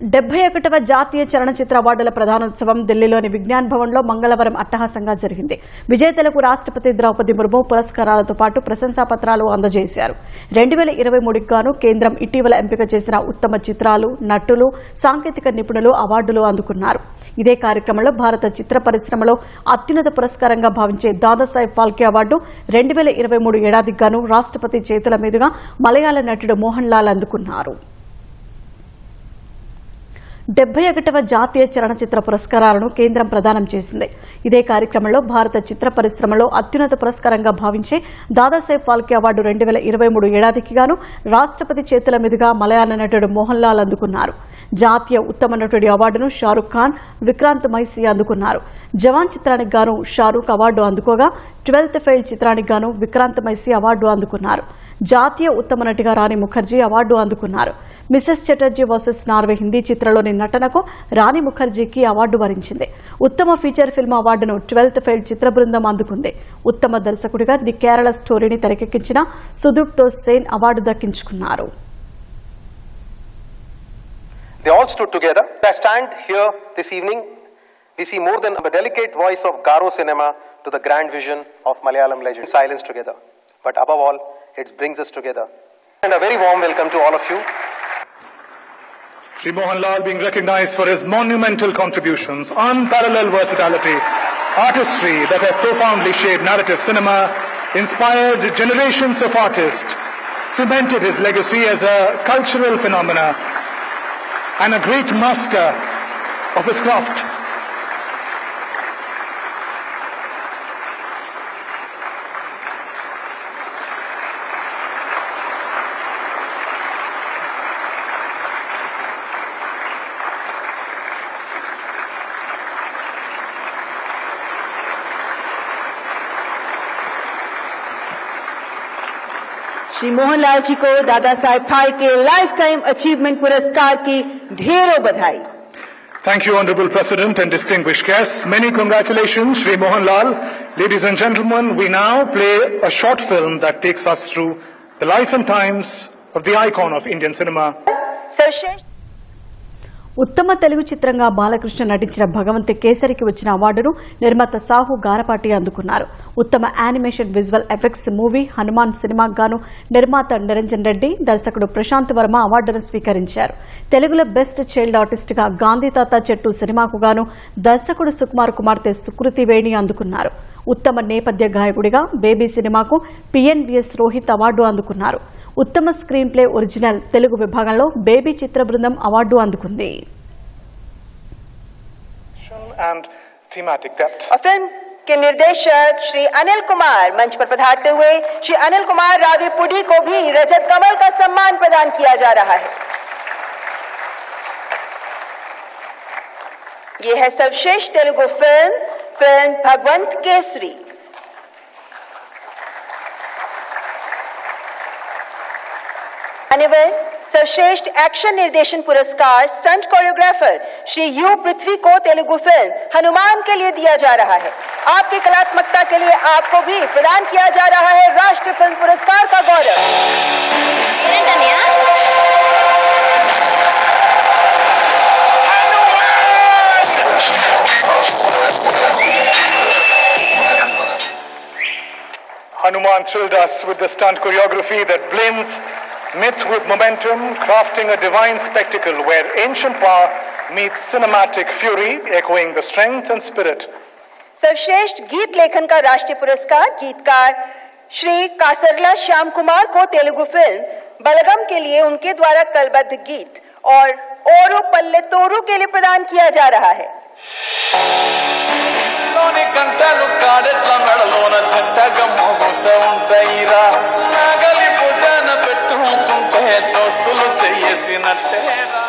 డెబ్బై ఒకటవ జాతీయ చలనచిత్ర అవార్డుల ప్రధానోత్సవం ఢిల్లీలోని విజ్ఞాన్ భవన్లో మంగళవారం అట్టహాసంగా జరిగింది. విజేతలకు రాష్ట్రపతి ద్రౌపది ముర్ము పురస్కారాలతో పాటు ప్రశంసా పత్రాలు అందజేశారు. రెండు వేల ఇరవై మూడుకి గాను కేంద్రం ఇటీవల ఎంపిక చేసిన ఉత్తమ చిత్రాలు నటులు సాంకేతిక నిపుణులు అవార్డులు అందుకున్నారు. ఇదే కార్యక్రమంలో భారత చిత్ర పరిశ్రమలో అత్యున్నత పురస్కారంగా భావించే దాదాసాహెబ్ ఫాల్కే అవార్డు రెండు వేల ఇరవై మూడు ఏడాదికి గాను రాష్ట్రపతి చేతుల మీదుగా మలయాళ నటుడు మోహన్ లాల్ అందుకున్నారు. డెబ్బై ఒకటవ జాతీయ చలనచిత్ర పురస్కారాలను కేంద్రం ప్రదానం చేసింది. ఇదే కార్యక్రమంలో భారత చిత్ర పరిశ్రమలో అత్యున్నత పురస్కారంగా భావించే దాదాసాహెబ్ ఫాల్కే అవార్డు రెండు వేల ఇరవై మూడు ఏడాదికి గాను రాష్ట్రపతి చేతుల మీదుగా మలయాళ నటుడు మోహన్ లాల్ అందుకున్నారు. జాతీయ ఉత్తమ నటుడి అవార్డును షారుఖ్ ఖాన్ విక్రాంత్ మైసీ అందుకున్నారు. జవాన్ చిత్రానికి గాను షారుఖ్ అవార్డు అందుకోగా ట్వెల్త్ ఫెయిల్ చిత్రానికి గాను విక్రాంత్ మైసీ అవార్డు అందుకున్నారు. జాతీయ ఉత్తమ నటిగా రాణి ముఖర్జీ అవార్డు అందుకున్నారు. Mrs Chatterjee versus Norway Hindi చిత్రంలోని నటనకు రాణి ముఖర్జీకి అవార్డు వరించింది ఉత్తమ ఫీచర్ ఫిల్మ్ అవార్డును ట్వెల్త్ ఫెయిల్ చిత్ర బృందం అందుకుంది ఉత్తమ దర్శకుడిగా ది కేరళ స్టోరీని తెరకెక్కించిన సుదీప్తో సేన్ అవార్డు దక్కించుకున్నారు They all stood together. I stand here this evening, we see more than a delicate voice of Garo cinema to the grand vision of Malayalam legend. Silence together. But above all, it brings us together. And a very warm welcome to all of you. Sri Mohan Lal being recognized for his monumental contributions, unparalleled versatility, artistry that have profoundly shaped narrative cinema, inspired generations of artists, cemented his legacy as a cultural phenomena, and a great master of his craft. Shri Mohanlal ji को Dada Saheb Phalke life time achievement पुरस्कार की ढेरों बधाई Thank you, Honorable President and distinguished guests. Many congratulations, Sri Mohan Lal. Ladies and gentlemen, we now play a short film that takes us through the life and times of the icon of Indian cinema. सर्वश्रेष्ठ ఉత్తమ తెలుగు చిత్రంగా బాలకృష్ణ నటించిన భగవంతి కేసరికి వచ్చిన అవార్డును నిర్మాత సాహు గారపాటి అందుకున్నారు. ఉత్తమ animation visual effects movie Hanuman సినిమాకు గాను నిర్మాత నిరంజన్ రెడ్డి దర్శకుడు ప్రశాంత్ వర్మ అవార్డును స్వీకరించారు. తెలుగులో బెస్ట్ చైల్డ్ ఆర్టిస్ట్గా గాంధీ తాత చెట్టు సినిమాకు గాను దర్శకుడు సుకుమార్ కుమార్తె సుకృతి వేణి అందుకున్నారు. ఉత్తమ నేపథ్య గాయకుడిగా బేబీ సినిమాకు పిఎన్విఎస్ రోహిత్ అవార్డు అందుకున్నారు ఉత్తమ స్క్రీన్ ప్లే ఒరిజినల్ తెలుగు విభాగంలో బేబీ చిత్ర బృందం అవార్డు అందుకుంది And thematic depth. और फिल्म के निर्देशक श्री अनिल कुमार मंच पर पधारते हुए श्री अनिल कुमार रावी पुडी को भी रजत कमल का सम्मान प्रदान किया जा रहा है ये है सर्वश्रेष्ठ तेलुगु फिल्म फ़िल्म भगवंत केसरी। मान्यवर सर्वश्रेष्ठ एक्शन निर्देशन पुरस्कार stunt choreographer Shri U Prithvi को तेलुगु फ़िल्म हनुमान के लिए दिया जा रहा है। आपकी कलात्मकता के लिए आपको भी प्रदान किया जा रहा है राष्ट्रीय फ़िल्म पुरस्कार का गौरव। Hanuman thrilled us with the stunt choreography that blends myth with momentum, crafting a divine spectacle where ancient power meets cinematic fury, echoing the strength and spirit सर्वश्रेष्ठ गीत लेखन का राष्ट्रीय पुरस्कार गीतकार श्री कासरला श्याम कुमार को तेलुगु फिल्म बलगम के लिए उनके द्वारा कलबद्ध गीत और ओरू पल्ले तोरू के लिए प्रदान किया जा रहा है లోని గంటలు కాడెట్ల మెడలోన జంటగా మోగుతూ ఉంటాయిరా నాగలి భుజాన పెట్టుకుంటే దోస్తులు చెయ్యేసినట్టేరా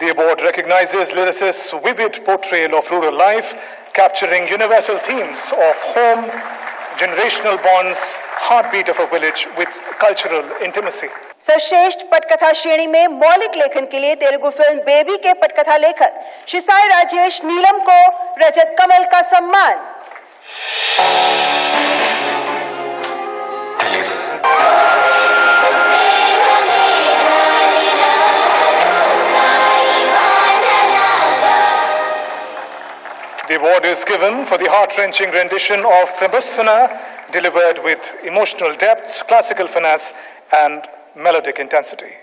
The award recognizes lyricist's vivid portrayal of rural life, capturing universal themes of home, generational bonds, heartbeat of a village with cultural intimacy. सर्वश्रेष्ठ पटकथा श्रेणी में मौलिक लेखन के लिए तेलुगु फिल्म बेबी के पटकथा लेखक श्री साई राजेश नीलम को रजत कमल का सम्मान The award is given for the heart-wrenching rendition of Febusthuna, delivered with emotional depth, classical finesse, and melodic intensity.